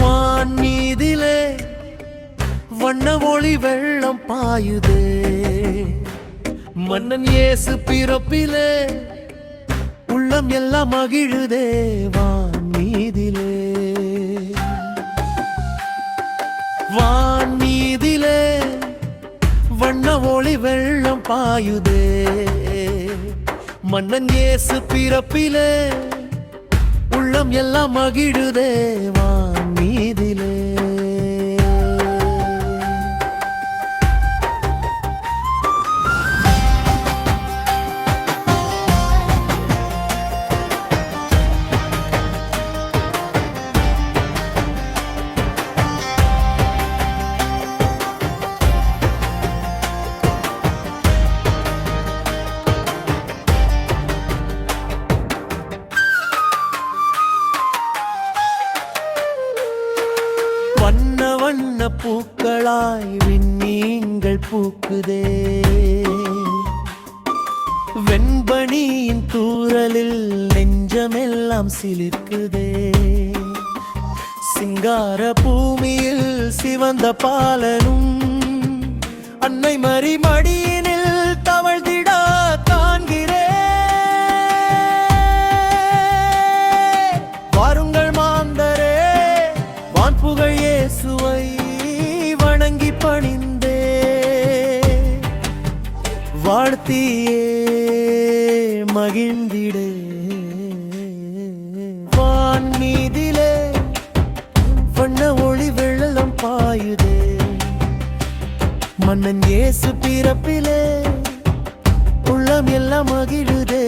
வான் வண்ண ஒளி வெள்ளம் பாயுதே. மன்னன் இயேசு பிறப்பிலே உள்ளம் எல்லாம் மகிழுதேவா வான் மீதிலே வண்ண ஒளி வெள்ளம் பாயுதே. மன்னன் இயேசு பிறப்பிலே உள்ளம் எல்லாம் மகிழுதேவா பூக்களாய் விண்ணீங்கள் பூக்குதே. வெண்பணியின் தூரலில் நெஞ்சமெல்லாம் சிலிர்க்குதே. சிங்கார பூமியில் சிவந்த பாலனும் அன்னை மறி மடியின் வாழ்த்தியே மகிழ்ந்திடே. வான் மீதிலே வண்ண ஒளி வெள்ளம் பாயுதே. மன்னன் இயேசு பிறப்பிலே உள்ளம் எல்லாம் மகிழுதே.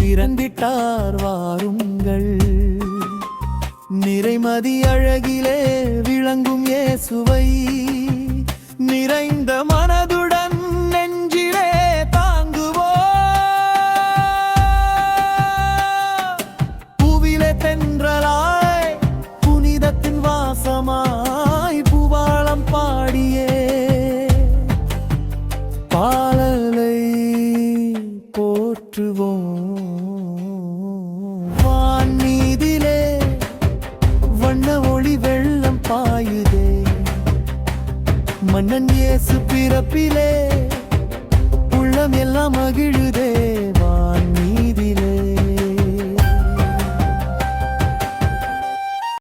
பிறந்திட்டார் வாருங்கள். நிறைமதி அழகிலே விளங்கும் இயேசுவை. நிறைந்த மனதுடன் நெஞ்சிலே தாங்குவோ பூவிலே தென்றலாய் புனிதத்தின் வாசமாய் புவாளம் பாடியே. பாலலை போற்றுவோம். மன்னன் இயேசு பிறப்பிலே உள்ளம் எல்லாம் மகிழுதே